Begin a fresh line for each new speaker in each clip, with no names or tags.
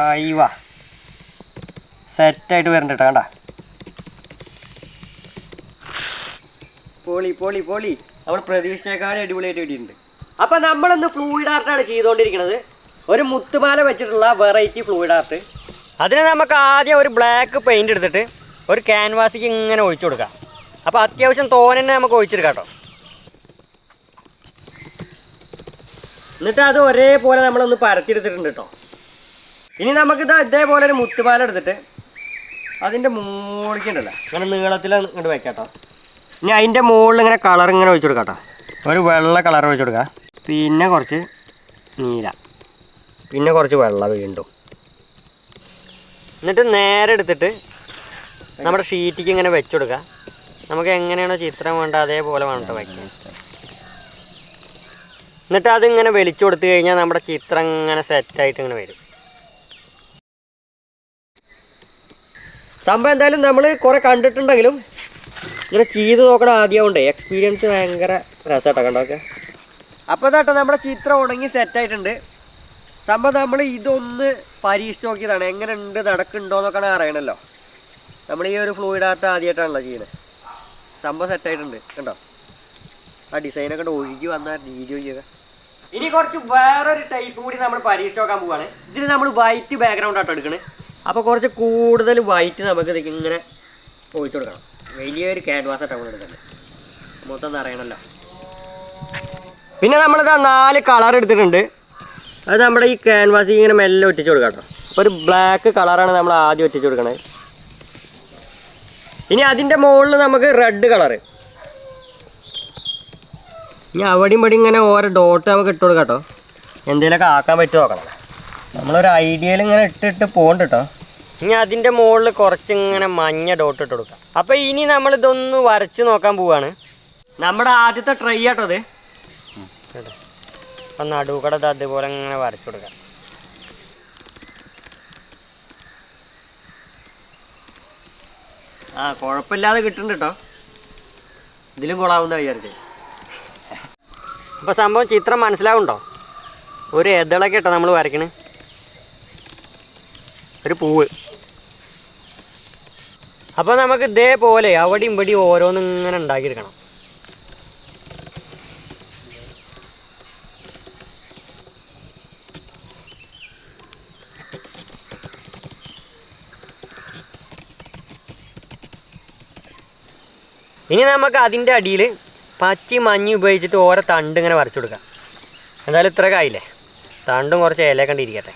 അയ്യവാ സെറ്റായിട്ട് വരണ്ട കേട്ടോ കണ്ട? പോളി പോളി പോളി. നമ്മൾ പ്രതീക്ഷിച്ചേക്കാളും അടിപൊളിയായിട്ട് കിട്ടിയിട്ടുണ്ട്. അപ്പം നമ്മളിന്ന് ഫ്ലൂയിഡ് ആർട്ടാണ് ചെയ്തുകൊണ്ടിരിക്കുന്നത് ഒരു മുത്തുമാല വെച്ചിട്ടുള്ള വെറൈറ്റി ഫ്ലൂയിഡ് ആർട്ട് അതിന് നമുക്ക് ആദ്യം ഒരു ബ്ലാക്ക് പെയിന്റ് എടുത്തിട്ട് ഒരു ക്യാൻവാസിക്ക് ഇങ്ങനെ ഒഴിച്ചു കൊടുക്കാം. അപ്പോൾ അത്യാവശ്യം തോനെ നമുക്ക് ഒഴിച്ചെടുക്കാം കേട്ടോ എന്നിട്ട് അത് ഒരേപോലെ നമ്മളൊന്ന് പരത്തിയെടുത്തിട്ടുണ്ട് കേട്ടോ ഇനി നമുക്ക് നമുക്കിത് ഇതേപോലെ ഒരു മുത്തുപാല എടുത്തിട്ട് അതിന്റെ മുകളിലേക്കുണ്ടല്ലോ ഇങ്ങനെ നീളത്തിലാണ് ഇങ്ങോട്ട് വെക്കാട്ടോ. ഇനി അതിന്റെ മുകളിൽ ഇങ്ങനെ കളർ ഇങ്ങനെ ഒഴിച്ചു കൊടുക്കാട്ടോ. ഒരു വെള്ള കളർ ഒഴിച്ചു കൊടുക്കുക പിന്നെ കുറച്ച് നീല. പിന്നെ കുറച്ച് വെള്ള വീണ്ടും. എന്നിട്ട് നേരെ എടുത്തിട്ട് നമ്മുടെ ഷീറ്റിക്ക് ഇങ്ങനെ വെച്ചു കൊടുക്കുക നമുക്ക് എങ്ങനെയാണോ ചിത്രം വേണ്ട അതേപോലെ വേണ്ട വയ്ക്കാൻ എന്നിട്ട് അതിങ്ങനെ വലിച്ചു കൊടുത്തു കഴിഞ്ഞാൽ നമ്മുടെ ചിത്രം ഇങ്ങനെ സെറ്റായിട്ട് ഇങ്ങനെ വരും. സംഭവം എന്തായാലും നമ്മൾ കുറേ കണ്ടിട്ടുണ്ടെങ്കിലും ഇങ്ങനെ ചെയ്ത് നോക്കണം ആദ്യമുണ്ടേ എക്സ്പീരിയൻസ് ഭയങ്കര രസമാട്ടോ കണ്ടോക്കെ അപ്പോൾ ഇതാട്ടോ നമ്മുടെ ചിത്രം ഉണങ്ങി സെറ്റായിട്ടുണ്ട് സംഭവം നമ്മൾ ഇതൊന്ന് പരീക്ഷിച്ച് നോക്കിയതാണ്. എങ്ങനെ ഉണ്ട് നടക്കുന്നുണ്ടോ എന്നൊക്കെയാണ് അറിയണമല്ലോ നമ്മൾ ഈ ഒരു ഫ്ലൂയിഡ് ആർട്ട് ആദ്യമായിട്ടാണല്ലോ ചെയ്യുന്നത് സംഭവം സെറ്റായിട്ടുണ്ട് കണ്ടോ? ആ ഡിസൈനൊക്കെ ഒഴുകി വന്ന വീഡിയോ ചെയ്യുക ഇനി കുറച്ച് വേറൊരു ടൈപ്പ് കൂടി നമ്മൾ പരീക്ഷിച്ച് നോക്കാൻ പോവാണ്. ഇതിന് നമ്മൾ വൈറ്റ് ബാക്ക്ഗ്രൗണ്ട് ആട്ടോ എടുക്കണത് അപ്പോൾ കുറച്ച് കൂടുതൽ വൈറ്റ് നമുക്ക് ഇങ്ങനെ ഒഴിച്ചു കൊടുക്കണം. വലിയൊരു ക്യാൻവാസ് ടൗൺ എടുക്കുന്നത് മൊത്തം അറിയണമല്ലോ പിന്നെ നമ്മളിത് നാല് കളർ എടുത്തിട്ടുണ്ട്. അത് നമ്മുടെ ഈ ക്യാൻവാസ് ഇങ്ങനെ മെല്ലെ ഒറ്റിച്ച് കൊടുക്കാം കേട്ടോ. അപ്പോൾ ഒരു ബ്ലാക്ക് കളറാണ് നമ്മൾ ആദ്യം ഒറ്റിച്ച് കൊടുക്കണത്. ഇനി അതിന്റെ മുകളിൽ നമുക്ക് റെഡ് കളറ് ഇനി അവിടെയും ഇവിടെ ഇങ്ങനെ ഓരോ ഡോട്ട് നമുക്ക് ഇട്ട് കൊടുക്കാം കേട്ടോ. എന്തെങ്കിലുമൊക്കെ ആക്കാൻ പറ്റുമോ നോക്കണം. നമ്മളൊരു ഐഡിയയിൽ ഇങ്ങനെ ഇട്ടിട്ട് പോകണ്ട കേട്ടോ ഇനി അതിന്റെ മുകളിൽ കുറച്ചിങ്ങനെ മഞ്ഞ ഡോട്ട് ഇട്ട് കൊടുക്കാം. അപ്പോൾ ഇനി നമ്മൾ ഇതൊന്ന് വരച്ച് നോക്കാൻ പോവാണ്. നമ്മുടെ ആദ്യത്തെ ട്രൈ ആട്ടോ അത് അപ്പം നടുക്കട അതുപോലെ ഇങ്ങനെ വരച്ചു കൊടുക്കാം. ആ കുഴപ്പമില്ലാതെ കിട്ടുന്നുണ്ട് കേട്ടോ ഇതിലും കൊള്ളാവുന്ന വിചാരിച്ചേ. അപ്പോൾ സംഭവം ചിത്രം മനസ്സിലാവുണ്ടോ? ഒരു എതളൊക്കെ കേട്ടോ നമ്മൾ വരയ്ക്കണേ. ഒരു പൂവ്. അപ്പോൾ നമുക്ക് ഇതേപോലെ അവിടെയും ഇവിടെയും ഓരോന്നും ഇങ്ങനെ ഉണ്ടാക്കിയെടുക്കണം. ഇനി നമുക്ക് അതിന്റെ അടിയിൽ പച്ചി മഞ്ഞ് ഉപയോഗിച്ചിട്ട് ഓരോ തണ്ട് ഇങ്ങനെ വരച്ചു കൊടുക്കാം. എന്തായാലും ഇത്ര കായില്ലേ തണ്ടും കുറച്ച് ഇല കണ്ടിരിക്കട്ടെ.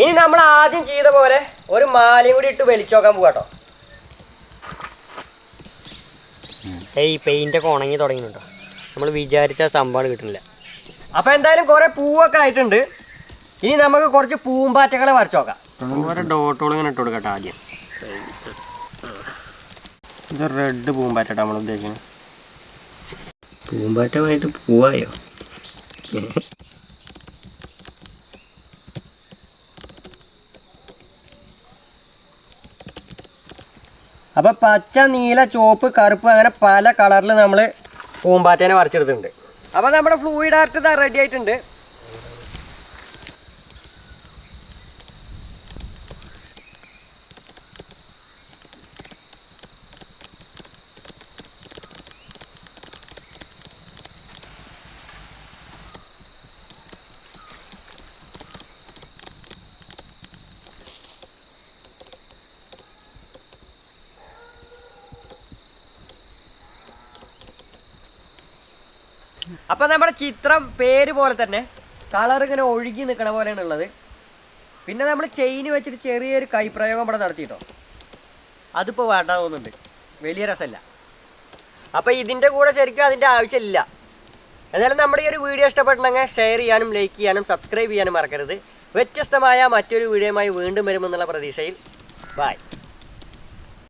ഇനി നമ്മൾ ആദ്യം ചെയ്ത പോലെ ഒരു മാലയും കൂടി ഇട്ട് വലിച്ചു നോക്കാൻ പോകാട്ടോ ഏയ് പെയിന്റൊക്കെ ഉണങ്ങി തുടങ്ങിയിട്ടുണ്ടോ? നമ്മൾ വിചാരിച്ച സംഭവമാണ് കിട്ടുന്നില്ല. അപ്പോൾ എന്തായാലും കുറേ പൂവൊക്കെ ആയിട്ടുണ്ട്. ഇനി നമുക്ക് കുറച്ച് പൂമ്പാറ്റകളെ വരച്ചു നോക്കാം. ഡോട്ടുകൾ ഇങ്ങനെ ഇട്ട് കൊടുക്കട്ടെ ആദ്യം. ഇത് റെഡ് പൂമ്പാറ്റ നമ്മൾ ഉദ്ദേശിക്കുന്നത്. പൂമ്പാറ്റമായിട്ട് പൂവായോ? അപ്പൊ പച്ച നീല ചുവപ്പ് കറുപ്പ് അങ്ങനെ പല കളറിൽ നമ്മൾ പൂമ്പാറ്റേനെ വരച്ചെടുത്തിട്ടുണ്ട്. അപ്പോൾ നമ്മുടെ ഫ്ലൂയിഡ് ആർട്ട് റെഡി ആയിട്ടുണ്ട്. അപ്പൊ നമ്മുടെ ചിത്രം പേര് പോലെ തന്നെ കളർ ഇങ്ങനെ ഒഴുകി നിൽക്കണ പോലെയാണ് ഉള്ളത്. പിന്നെ നമ്മൾ ചെയിന് വെച്ചിട്ട് ചെറിയൊരു കൈപ്രയോഗം ഇവിടെ നടത്തിയിട്ടോ. അതിപ്പോൾ വേണ്ട തോന്നുന്നുണ്ട് വലിയ രസമല്ല. അപ്പോൾ ഇതിന്റെ കൂടെ ശരിക്കും അതിന്റെ ആവശ്യമില്ല. എന്നാലും നമ്മുടെ ഈ ഒരു വീഡിയോ ഇഷ്ടപ്പെട്ടിട്ടുണ്ടെങ്കിൽ ഷെയർ ചെയ്യാനും ലൈക്ക് ചെയ്യാനും സബ്സ്ക്രൈബ് ചെയ്യാനും മറക്കരുത്. വ്യത്യസ്തമായ മറ്റൊരു വീഡിയോയുമായി വീണ്ടും വരുമെന്നുള്ള പ്രതീക്ഷയിൽ. ബൈ